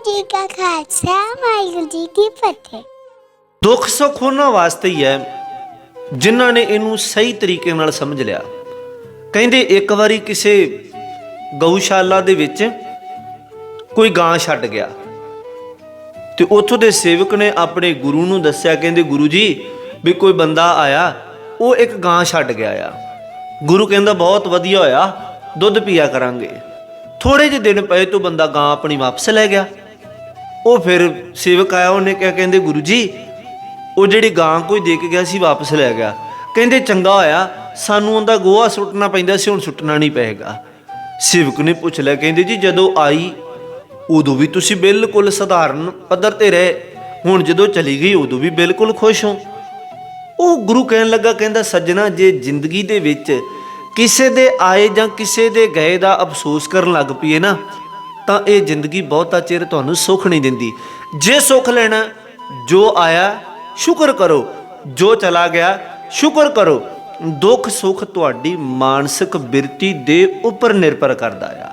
ਜੀ ਕਾ ਖਾਲਸਾ, ਵਾਹਿਗੁਰੂ ਜੀ ਕੀ ਫਤਿਹ। ਦੁੱਖ ਸੁੱਖ ਉਹਨਾਂ ਵਾਸਤੇ ਹੀ ਹੈ, ਜਿਨ੍ਹਾਂ ਨੇ ਇਹਨੂੰ ਸਹੀ ਤਰੀਕੇ ਨਾਲ ਸਮਝ ਲਿਆ। ਕਹਿੰਦੇ ਇੱਕ ਵਾਰੀ ਕਿਸੇ ਗਊਸ਼ਾਲਾ ਦੇ ਵਿੱਚ ਕੋਈ ਗਾਂ ਛੱਡ ਗਿਆ। ਤੇ ਉੱਥੋਂ ਦੇ ਸੇਵਕ ਨੇ ਆਪਣੇ ਗੁਰੂ ਨੂੰ ਦੱਸਿਆ, ਕਹਿੰਦੇ ਗੁਰੂ ਜੀ, ਵੀ ਕੋਈ ਬੰਦਾ ਆਇਆ, ਉਹ ਇੱਕ ਗਾਂ ਛੱਡ ਗਿਆ ਆ। ਗੁਰੂ ਕਹਿੰਦਾ, ਬਹੁਤ ਵਧੀਆ ਹੋਇਆ, ਦੁੱਧ ਪੀਆ ਕਰਾਂਗੇ। ਥੋੜੇ ਜਿਹੇ ਦਿਨ ਪਏ ਤੋਂ ਬੰਦਾ ਗਾਂ ਆਪਣੀ ਵਾਪਸ ਲੈ ਗਿਆ। ਉਹ ਫਿਰ ਸੇਵਕ ਆਇਆ, ਉਹਨੇ ਕਿਹਾ, ਕਹਿੰਦੇ ਗੁਰੂ ਜੀ, ਉਹ ਜਿਹੜੀ ਗਾਂ ਕੋਈ ਦੇ ਕੇ ਗਿਆ ਸੀ, ਵਾਪਸ ਲੈ ਗਿਆ। ਕਹਿੰਦੇ ਚੰਗਾ ਹੋਇਆ, ਸਾਨੂੰ ਉਹਦਾ ਗੋਹਾ ਸੁੱਟਣਾ ਪੈਂਦਾ ਸੀ, ਹੁਣ ਸੁੱਟਣਾ ਨਹੀਂ ਪਏਗਾ। ਸੇਵਕ ਨੇ ਪੁੱਛ ਲਿਆ, ਕਹਿੰਦੇ ਜੀ, ਜਦੋਂ ਆਈ, ਉਦੋਂ ਵੀ ਤੁਸੀਂ ਬਿਲਕੁਲ ਸਧਾਰਨ ਪੱਧਰ ਤੇ ਰਹੇ। ਹੁਣ ਜਦੋਂ ਚਲੀ ਗਈ, ਉਦੋਂ ਵੀ ਬਿਲਕੁਲ ਖੁਸ਼ ਹੋ। ਉਹ ਗੁਰੂ ਕਹਿਣ ਲੱਗਾ, ਕਹਿੰਦਾ, ਸੱਜਣਾ, ਜੇ ਜ਼ਿੰਦਗੀ ਦੇ ਵਿੱਚ ਕਿਸੇ ਦੇ ਆਏ ਜਾਂ ਕਿਸੇ ਦੇ ਗਏ ਦਾ ਅਫਸੋਸ ਕਰਨ ਲੱਗ ਪਈਏ ਨਾ ਤਾਂ ਇਹ ਜ਼ਿੰਦਗੀ ਬਹੁਤਾ ਚਿਰ ਤੁਹਾਨੂੰ ਸੁੱਖ ਨਹੀਂ ਦਿੰਦੀ। ਜੇ ਸੁੱਖ ਲੈਣਾ, ਜੋ ਆਇਆ, ਸ਼ੁਕਰ ਕਰੋ। ਜੋ ਚਲਾ ਗਿਆ, ਸ਼ੁਕਰ ਕਰੋ। ਦੁੱਖ ਸੁੱਖ ਤੁਹਾਡੀ ਮਾਨਸਿਕ ਬਿਰਤੀ ਦੇ ਉੱਪਰ ਨਿਰਭਰ ਕਰਦਾ ਆ।